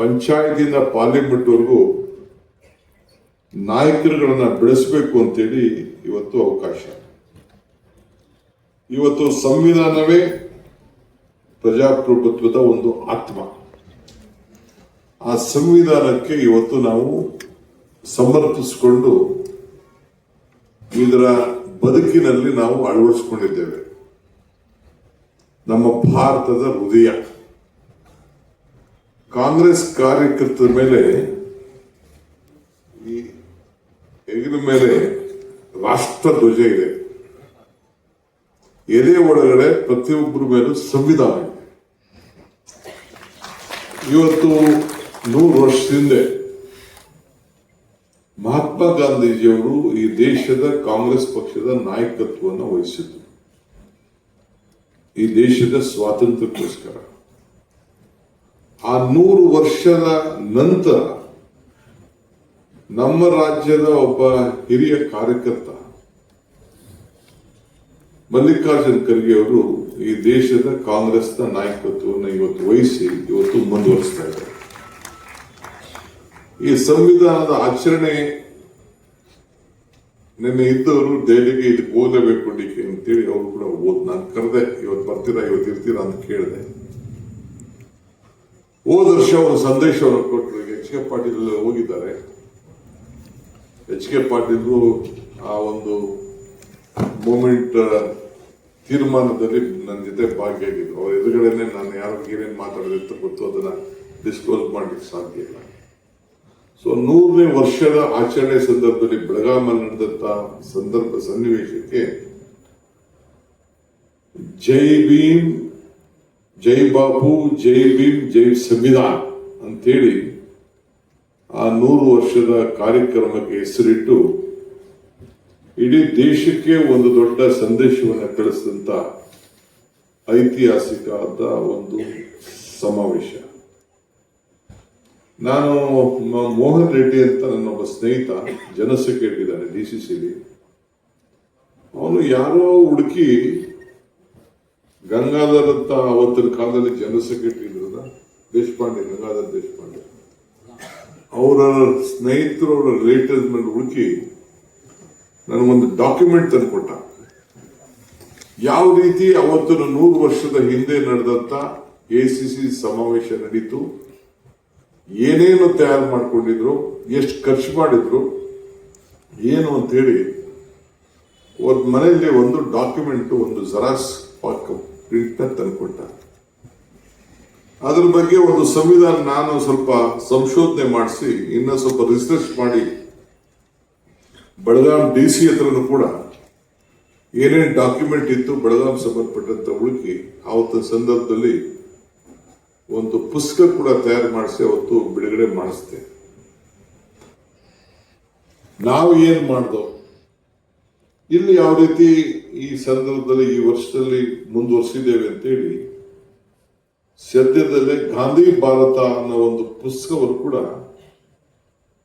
ಪಂಚಾಯತಿಂದ ಪಾರ್ಲಿಮೆಂಟ್ವರೆಗೂ ನಾಯಕರುಗಳನ್ನ ಬೆಳೆಸಬೇಕು ಅಂತೇಳಿ ಇವತ್ತು ಅವಕಾಶ. ಇವತ್ತು ಸಂವಿಧಾನವೇ ಪ್ರಜಾಪ್ರಭುತ್ವದ ಒಂದು ಆತ್ಮ. ಆ ಸಂವಿಧಾನಕ್ಕೆ ಇವತ್ತು ನಾವು ಸಮರ್ಪಿಸಿಕೊಂಡು ಇದರ ಬದುಕಿನಲ್ಲಿ ನಾವು ಅಳವಡಿಸಿಕೊಂಡಿದ್ದೇವೆ. ನಮ್ಮ ಭಾರತದ ಹೃದಯ. ಕಾಂಗ್ರೆಸ್ ಕಾರ್ಯಕರ್ತರ ಮೇಲೆ ಈ ಹೆಗಲ ಮೇಲೆ ರಾಷ್ಟ್ರ ಧ್ವಜ ಇದೆ. ಎದೆ ಒಳಗಡೆ ಪ್ರತಿಯೊಬ್ಬರ ಮೇಲೂ ಸಂವಿಧಾನ ಇದೆ. ಇವತ್ತು ನೂರು ವರ್ಷದಿಂದ ಮಹಾತ್ಮ ಗಾಂಧೀಜಿಯವರು ಈ ದೇಶದ ಕಾಂಗ್ರೆಸ್ ಪಕ್ಷದ ನಾಯಕತ್ವವನ್ನು ವಹಿಸಿದ್ರು. ಈ ದೇಶದ ಸ್ವಾತಂತ್ರ್ಯಕ್ಕೋಸ್ಕರ. ಆ ನೂರು ವರ್ಷದ ನಂತರ ನಮ್ಮ ರಾಜ್ಯದ ಒಬ್ಬ ಹಿರಿಯ ಕಾರ್ಯಕರ್ತ ಮಲ್ಲಿಕಾರ್ಜುನ್ ಖರ್ಗೆ ಅವರು ಈ ದೇಶದ ಕಾಂಗ್ರೆಸ್ನ ನಾಯಕತ್ವವನ್ನು ಇವತ್ತು ವಹಿಸಿ ಇವತ್ತು ಮುಂದುವರಿಸ್ತಾ ಇದ್ದಾರೆ. ಈ ಸಂವಿಧಾನದ ಆಚರಣೆ ನಿನ್ನೆ ಇದ್ದವರು ದೆಹಲಿಗೆ ಇದಕ್ಕೆ ಓದಬೇಕು ಅಂತೇಳಿ ಅವರು ಕೂಡ ಓದ್ ನಾನು ಕರೆದೆ, ಇವತ್ತು ಬರ್ತೀರಾ, ಇವತ್ತು ಇರ್ತೀರಾ ಅಂತ ಕೇಳಿದೆ. ಹೋದ ವರ್ಷ ಒಂದು ಸಂದೇಶವನ್ನು ಕೊಟ್ಟರು. ಎಚ್ ಕೆ ಪಾಟೀಲ್ ಹೋಗಿದ್ದಾರೆ. ಎಚ್ ಕೆ ಪಾಟೀಲ್ ಆ ಒಂದು ಮೂಮೆಂಟ್ ತೀರ್ಮಾನದಲ್ಲಿ ನನ್ನ ಜೊತೆ ಭಾಗಿಯಾಗಿದ್ರು. ಅವ್ರ ಎದುರುಗಡೆನೆ ನಾನು ಯಾರು ಏನೇನು ಮಾತಾಡಿದೆ ಗೊತ್ತು. ಅದನ್ನ ಡಿಸ್ಕ್ಲೋಸ್ ಮಾಡ್ಲಿಕ್ಕೆ ಸಾಧ್ಯ ಇಲ್ಲ. ಸೊ ನೂರನೇ ವರ್ಷದ ಆಚರಣೆ ಸಂದರ್ಭದಲ್ಲಿ ಬೆಳಗಾಮಲ್ಲಿ ನಡೆದಂತ ಸಂದರ್ಭ ಸನ್ನಿವೇಶಕ್ಕೆ ಜೈ ಭೀಮ್ ಜೈ ಬಾಪು, ಜೈ ಭೀಮ್, ಜೈ ಸಂವಿಧಾನ್ ಅಂತೇಳಿ ಆ ನೂರು ವರ್ಷದ ಕಾರ್ಯಕ್ರಮಕ್ಕೆ ಹೆಸರಿಟ್ಟು ಇಡೀ ದೇಶಕ್ಕೆ ಒಂದು ದೊಡ್ಡ ಸಂದೇಶವನ್ನು ಕಳಿಸಿದಂತ ಐತಿಹಾಸಿಕ ಆದ ಒಂದು ಸಮಾವೇಶ. ನಾನು ಮೋಹನ್ ರೆಡ್ಡಿ ಅಂತ ನನ್ನ ಒಬ್ಬ ಸ್ನೇಹಿತ, ಜನಸಂಖ್ಯೆ ಸೆಕ್ರೆಟರಿ ಇದ್ದಾನೆ ಡಿ ಸಿ ಸಿಲಿ ಅವನು ಯಾರೋ ಹುಡುಕಿ ಗಂಗಾಧರ್ ಅವತ್ತಿನ ಕಾಲದಲ್ಲಿ ಜನರಲ್ ಸೆಕ್ರೆಟರಿ ಇದ್ರಲ್ಲ ದೇಶಪಾಂಡೆ, ಗಂಗಾಧರ್ ದೇಶಪಾಂಡೆ. ಅವರ ಸ್ನೇಹಿತರು, ಅವರ ರಿಲೇಟಿವ್ಸ್ ಮೇಲೆ ಹುಡುಕಿ ನನಗೊಂದು ಡಾಕ್ಯುಮೆಂಟ್ ತಂದುಕೊಟ್ಟ. ಯಾವ ರೀತಿ ಅವತ್ತಿನ ನೂರು ವರ್ಷದ ಹಿಂದೆ ನಡೆದಂತ ಸಿ ಸಮಾವೇಶ ನಡೀತು, ಏನೇನು ತಯಾರು ಮಾಡಿಕೊಂಡಿದ್ರು, ಎಷ್ಟು ಖರ್ಚು ಮಾಡಿದ್ರು, ಏನು ಅಂತೇಳಿ ಅವ್ರ ಮನೆಯಲ್ಲಿ ಒಂದು ಡಾಕ್ಯುಮೆಂಟ್ ಒಂದು ಜೆರಾಕ್ಸ್ ಪ್ರಿಂಟ್ ತಂದುಕೊಟ್ಟ ಅದ್ರ ಬಗ್ಗೆ ಒಂದು ಸಂವಿಧಾನ ನಾನು ಸ್ವಲ್ಪ ಸಂಶೋಧನೆ ಮಾಡಿಸಿ, ಇನ್ನೂ ಸ್ವಲ್ಪ ರಿಸರ್ಚ್ ಮಾಡಿ ಬೆಳಗಾಂ ಡಿ ಸಿ ಹತ್ರನೂ ಕೂಡ ಏನೇನು ಡಾಕ್ಯುಮೆಂಟ್ ಇತ್ತು ಬೆಳಗಾಂ ಸಂಬಂಧಪಟ್ಟಂತ ಹುಡುಕಿ ಆವತ್ತಿನ ಸಂದರ್ಭದಲ್ಲಿ ಒಂದು ಪುಸ್ತಕ ಕೂಡ ತಯಾರು ಮಾಡಿಸಿ ಅವತ್ತು ಬಿಡುಗಡೆ ಮಾಡಿಸ್ತೆ ನಾವು ಏನು ಮಾಡ್ದೋ, ಇಲ್ಲಿ ಯಾವ ರೀತಿ ಈ ಸಂದರ್ಭದಲ್ಲಿ ಈ ವರ್ಷದಲ್ಲಿ ಮುಂದುವರಿಸಿದ್ದೇವೆ ಅಂತೇಳಿ, ಸದ್ಯದಲ್ಲೇ ಗಾಂಧಿ ಭಾರತ ಅನ್ನೋ ಒಂದು ಪುಸ್ತಕವನ್ನು ಕೂಡ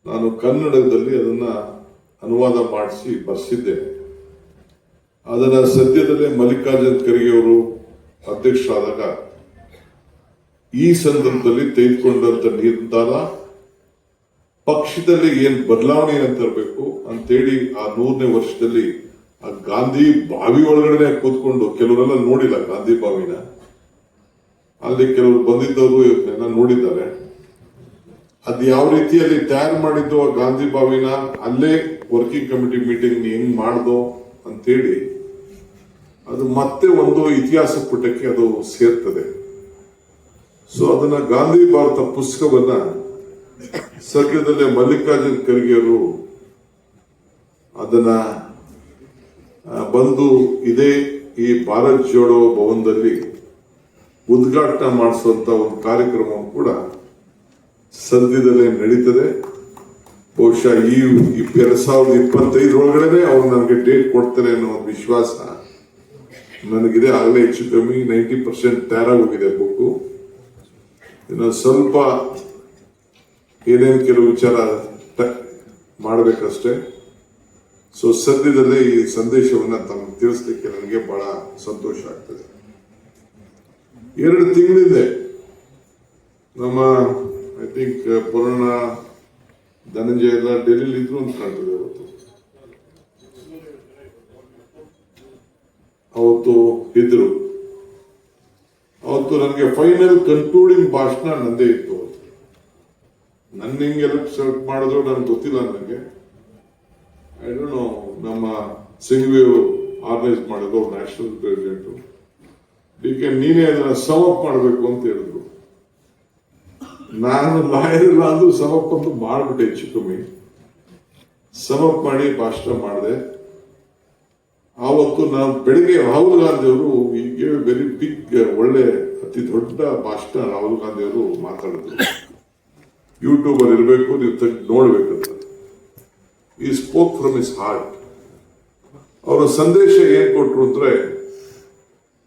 ನಾನು ಕನ್ನಡದಲ್ಲಿ ಅದನ್ನ ಅನುವಾದ ಮಾಡಿಸಿ ಬರೆಸಿದ್ದೆ ಅದನ್ನ ಸದ್ಯದಲ್ಲೇ ಮಲ್ಲಿಕಾರ್ಜುನ್ ಖರ್ಗೆ ಅವರು ಅಧ್ಯಕ್ಷರಾದಾಗ ಈ ಸಂದರ್ಭದಲ್ಲಿ ತೆಗೆದುಕೊಂಡಂತ ನಿರ್ಧಾರ, ಪಕ್ಷದಲ್ಲಿ ಏನ್ ಬದಲಾವಣೆ ತರಬೇಕು ಅಂತೇಳಿ ಆ ನೂರನೇ ವರ್ಷದಲ್ಲಿ ಗಾಂಧಿ ಬಾವಿ ಒಳಗಡೆ ಕೂತ್ಕೊಂಡು ಕೆಲವರೆಲ್ಲ ನೋಡಿಲ್ಲ ಗಾಂಧಿ ಬಾವಿನ. ಅಲ್ಲಿ ಕೆಲವರು ಬಂದಿದ್ದವರು ಎಲ್ಲ ನೋಡಿದ್ದಾರೆ. ಅದ್ ಯಾವ ರೀತಿಯಲ್ಲಿ ತಯಾರು ಮಾಡಿದ್ದು ಆ ಗಾಂಧಿ ಬಾವಿನ? ಅಲ್ಲೇ ವರ್ಕಿಂಗ್ ಕಮಿಟಿ ಮೀಟಿಂಗ್ ಹೆಂಗ್ ಮಾಡ್ದು ಅಂತೇಳಿ ಅದು ಮತ್ತೆ ಒಂದು ಇತಿಹಾಸ ಪುಟಕ್ಕೆ ಅದು ಸೇರ್ತದೆ. ಸೊ ಅದನ್ನ ಗಾಂಧಿ ಭಾರತ ಪುಸ್ತಕವನ್ನ ಸದ್ಯದಲ್ಲೇ ಮಲ್ಲಿಕಾರ್ಜುನ್ ಖರ್ಗೆಯವರು ಅದನ್ನ ಆ, ಬಂದು ಇದೇ ಈ ಭಾರತ್ ಜೋಡೋ ಭವನದಲ್ಲಿ ಉದ್ಘಾಟನೆ ಮಾಡಿಸುವಂತ ಒಂದು ಕಾರ್ಯಕ್ರಮ ಕೂಡ ಸದ್ಯದಲ್ಲೇ ನಡೀತದೆ. ಬಹುಶಃ ಈ ಎರಡ್ ಸಾವಿರದ ಇಪ್ಪತ್ತೈದರೊಳಗಡೆ ಅವ್ರು ನನಗೆ ಡೇಟ್ ಕೊಡ್ತಾರೆ ಅನ್ನೋ ಒಂದು ವಿಶ್ವಾಸ ನನಗಿದೆ. ಆಗಲೇ ಹೆಚ್ಚು ಕಮ್ಮಿ ನೈಂಟಿ ಪರ್ಸೆಂಟ್ ತಯಾರಾಗೋಗಿದೆ ಬುಕ್ಕು. ಇನ್ನು ಸ್ವಲ್ಪ ಏನೇನು ಕೆಲವು ವಿಚಾರ ಮಾಡ್ಬೇಕಷ್ಟೇ. ಸೊ ಸದ್ಯದಲ್ಲೇ ಈ ಸಂದೇಶವನ್ನು ತಮಗೆ ತಿಳಿಸ್ಲಿಕ್ಕೆ ನನಗೆ ಬಹಳ ಸಂತೋಷ ಆಗ್ತದೆ. ಎರಡು ತಿಂಗಳಿದೆ. ನಮ್ಮ ಐ ಥಿಂಕ್ ಪುರಾಣ, ಧನಂಜಯ ಎಲ್ಲ ಡೆಲ್ಲಿಲಿ ಇದ್ರು ಅಂತ ಕಾಣ್ತದೆ ಅವತ್ತು. ಅವತ್ತು ಇದ್ರು. ಅವತ್ತು ನನಗೆ ಫೈನಲ್ ಕನ್ಕ್ಲೂಡಿಂಗ್ ಭಾಷಣ ನಂದೇ ಇತ್ತು ಅವತ್ತು. ನನ್ನ ಹಿಂಗೆ ಸೆಲೆಕ್ಟ್ ಮಾಡಿದ್ರು ನನಗೆ ಗೊತ್ತಿಲ್ಲ ನನಗೆ. ಐ ಡೋಂಟ್ ನೋ ನಮ್ಮ ಸಿಂಗ್ವಿ ಆರ್ಗನೈಸ್ ಮಾಡಿದ್ರು ನ್ಯಾಷನಲ್ ಪ್ರೆಸಿಡೆಂಟ್ ಡಿ ಕೆ ನೀನೇ ಅದನ್ನ ಸಮಪ್ ಮಾಡಬೇಕು ಅಂತ ಹೇಳಿದ್ರು. ನಾನು ಲಾಯರ್ ಇಲ್ಲ ಅಂದ್ರೂ ಸಮಪ್ ಅಂತ ಮಾಡ್ಬಿಟ್ಟೆ ಹೆಚ್ಚು ಕಮ್ಮಿ ಸಮಪ್ ಮಾಡಿ ಭಾಷಣ ಮಾಡಿದೆ. ಆವತ್ತು ನಾನು ಬೆಳಿಗ್ಗೆ ರಾಹುಲ್ ಗಾಂಧಿ ಅವರು ಈಗ ವೆರಿ ಬಿಗ್ ಒಳ್ಳೆ, ಅತಿ ದೊಡ್ಡ ಭಾಷಣ ರಾಹುಲ್ ಗಾಂಧಿ ಅವರು ಮಾತಾಡಿದ್ರು. ಯೂಟ್ಯೂಬಲ್ಲಿ ಇರಬೇಕು, ನೀವು ತೆಗ್ದು ನೋಡ್ಬೇಕಂತ. ಈ ಸ್ಪೋಕ್ ಫ್ರಮ್ ಇಸ್ ಹಾರ್ಟ್ ಅವರ ಸಂದೇಶ ಏನ್ ಕೊಟ್ರು ಅಂದ್ರೆ,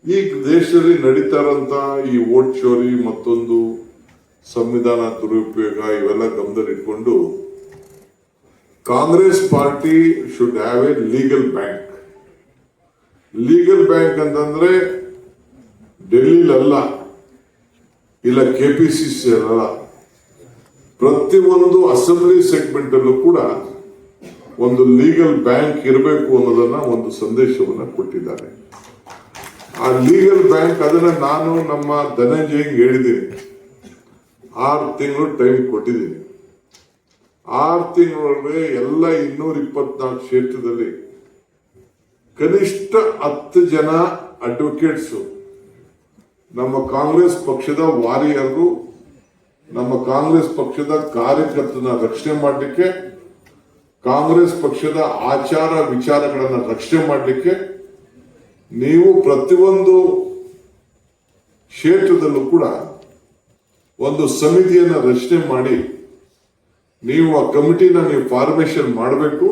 ಈ ದೇಶದಲ್ಲಿ ನಡೀತಾ ಇರೋಂತ ಈ ಓಟ್ ಚೋರಿ ಮತ್ತೊಂದು ಸಂವಿಧಾನ ದುರುಪಯೋಗ ಇವೆಲ್ಲ ಗಮನದಲ್ಲಿಟ್ಕೊಂಡು, Congress party should have a legal bank legal bank ಅಂತಂದ್ರೆ ಡೆಲ್ಲಿಲಲ್ಲ ಇಲ್ಲ ಕೆ ಪಿ ಸಿ ಸಿ ಅಲ್ಲ, ಪ್ರತಿಯೊಂದು ಅಸೆಂಬ್ಲಿ ಸೆಗ್ಮೆಂಟ್ ಅಲ್ಲೂ ಕೂಡ ಒಂದು ಲೀಗಲ್ ಬ್ಯಾಂಕ್ ಇರಬೇಕು ಅನ್ನೋದನ್ನ ಒಂದು ಸಂದೇಶವನ್ನ ಕೊಟ್ಟಿದ್ದಾರೆ. ಆ ಲೀಗಲ್ ಬ್ಯಾಂಕ್ ಅದನ್ನ ನಾನು ನಮ್ಮ ಧನಂಜಯ್ ಹೇಳಿದ್ದೀನಿ. ಆರು ತಿಂಗಳು ಟೈಮ್ ಕೊಟ್ಟಿದ್ದೀನಿ. ಆರು ತಿಂಗಳೊಳಗೆ ಎಲ್ಲ ಇನ್ನೂರ ಇಪ್ಪತ್ನಾಲ್ಕು ಕ್ಷೇತ್ರದಲ್ಲಿ ಕನಿಷ್ಠ ಹತ್ತು ಜನ ಅಡ್ವೊಕೇಟ್ಸ್ ನಮ್ಮ ಕಾಂಗ್ರೆಸ್ ಪಕ್ಷದ ವಾರಿಯರು ನಮ್ಮ ಕಾಂಗ್ರೆಸ್ ಪಕ್ಷದ ಕಾರ್ಯಕರ್ತನ ರಕ್ಷಣೆ ಮಾಡಲಿಕ್ಕೆ ಕಾಂಗ್ರೆಸ್ ಪಕ್ಷದ ಆಚಾರ ವಿಚಾರಗಳನ್ನು ರಕ್ಷಣೆ ಮಾಡಲಿಕ್ಕೆ ನೀವು ಪ್ರತಿಯೊಂದು ಕ್ಷೇತ್ರದಲ್ಲೂ ಕೂಡ ಒಂದು ಸಮಿತಿಯನ್ನು ರಚನೆ ಮಾಡಿ ನೀವು ಆ ಕಮಿಟಿನ ನೀವು ಫಾರ್ಮೇಷನ್ ಮಾಡಬೇಕು.